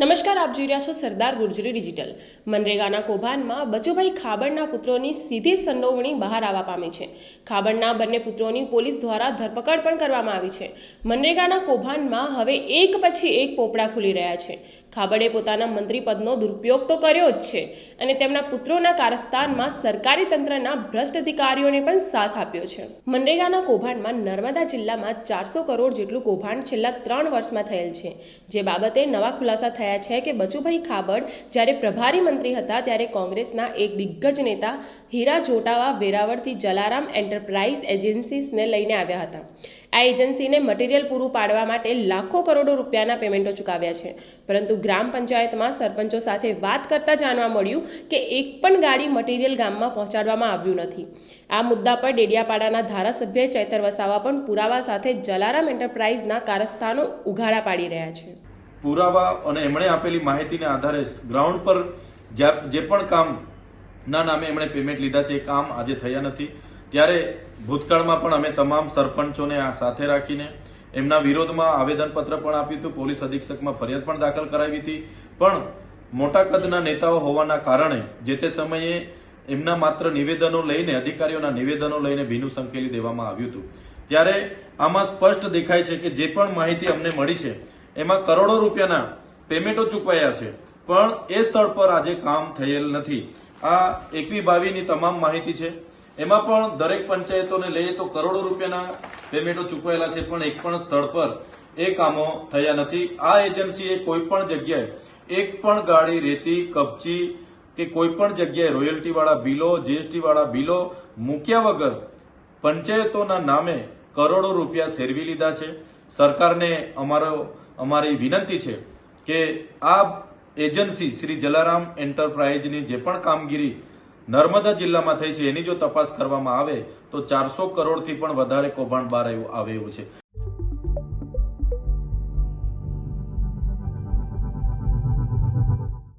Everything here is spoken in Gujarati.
નમસ્કાર, આપ જોઈ રહ્યા છો સરદાર ગુર્જરી ડિજિટલ. મનરેગાના કૌભાંડમાં બચુભાઈ ખાબડના પુત્રોની સીધી સંડોવણી બહાર આવવા પામી છે. ખાબડના બંને પુત્રોની પોલીસ દ્વારા ધરપકડ પણ કરવામાં આવી છે. મનરેગાના કૌભાંડમાં હવે એક પછી એક પોપડા ખુલી રહ્યા છે. ખાબડે પોતાના મંત્રીપદનો દુરુપયોગ તો કર્યો જ છે અને તેમના પુત્રોના કારસ્તાનમાં સરકારી તંત્રના ભ્રષ્ટ અધિકારીઓને પણ સાથ આપ્યો છે. મનરેગાના કૌભાંડમાં નર્મદા જિલ્લામાં ચારસો કરોડ જેટલું કૌભાંડ છેલ્લા ત્રણ વર્ષમાં થયેલ છે. જે બાબતે નવા ખુલાસા થયા છે કે બચુભાઈ ખાબડ જ્યારે પ્રભારી મંત્રી હતા ત્યારે કોંગ્રેસના એક દિગ્ગજ નેતા હીરા જોટાવા વેરાવળથી જલારામ એન્ટરપ્રાઇઝ એજન્સીસને લઈને આવ્યા હતા. આ એજન્સીને મટીરિયલ પૂરું પાડવા માટે લાખો કરોડો રૂપિયાના પેમેન્ટો ચૂકવ્યા છે. પરંતુ ગ્રામ પંચાયતમાં સરપંચો સાથે વાત કરતા જાણવા મળ્યું કે એક પણ ગાડી મટીરિયલ ગામમાં પહોંચાડવામાં આવ્યું નથી. આ મુદ્દા પર ડેડિયાપાડાના ધારાસભ્ય ચૈતર વસાવા પણ પુરાવા સાથે જલારામ એન્ટરપ્રાઇઝના કારસ્થાનો ઉઘાડા પાડી રહ્યા છે. પુરાવા અને એમણે આપેલી માહિતીને આધારે ગ્રાઉન્ડ પર જે પણ કામ ના નામે એમણે પેમેન્ટ લીધા છે, એ કામ આજે થયા નથી. ત્યારે ભૂતકાળમાં પણ અમે તમામ સરપંચોને આ સાથે રાખીને એમના વિરોધમાં આવેદનપત્ર પણ આપ્યું હતું, પોલીસ અધિક્ષકમાં ફરિયાદ પણ દાખલ કરાવી હતી. પણ મોટા કદના નેતાઓ હોવાના કારણે જે તે સમયે એમના માત્ર નિવેદનો લઈને, અધિકારીઓના નિવેદનો લઈને ભીનું સંકેલી દેવામાં આવ્યું હતું. ત્યારે આમાં સ્પષ્ટ દેખાય છે કે જે પણ માહિતી અમને મળી છે એમાં કરોડો રૂપિયાના પેમેન્ટો ચૂકવાયા છે. પણ એ સ્થળ પર આજે કામ થયેલ નથી. આ એકવી બાવીની તમામ માહિતી છે. એમાં પણ દરેક પંચાયતોને લઈએ તો કરોડો રૂપિયાના પેમેન્ટો ચૂકવાયેલા છે, પણ એક પણ સ્થળ પર એ કામો થયા નથી. આ એજન્સીએ કોઈ પણ જગ્યાએ એક પણ ગાડી રેતી, કપચી કે કોઈ પણ જગ્યાએ રોયલ્ટી વાળા બિલો જીએસટી વાળા બિલો મૂક્યા વગર પંચાયતોના નામે કરોડો રૂપિયા સેરવી લીધા છે. સરકારને અમારો, અમારી વિનંતી છે કે આ એજન્સી શ્રી જલારામ એન્ટરપ્રાઇઝની જે પણ કામગીરી નર્મદા જિલ્લામાં થઈ છે, એની જો તપાસ કરવામાં આવે, તો ચારસો કરોડથી પણ વધારે કૌભાંડ બહાર આવે છે.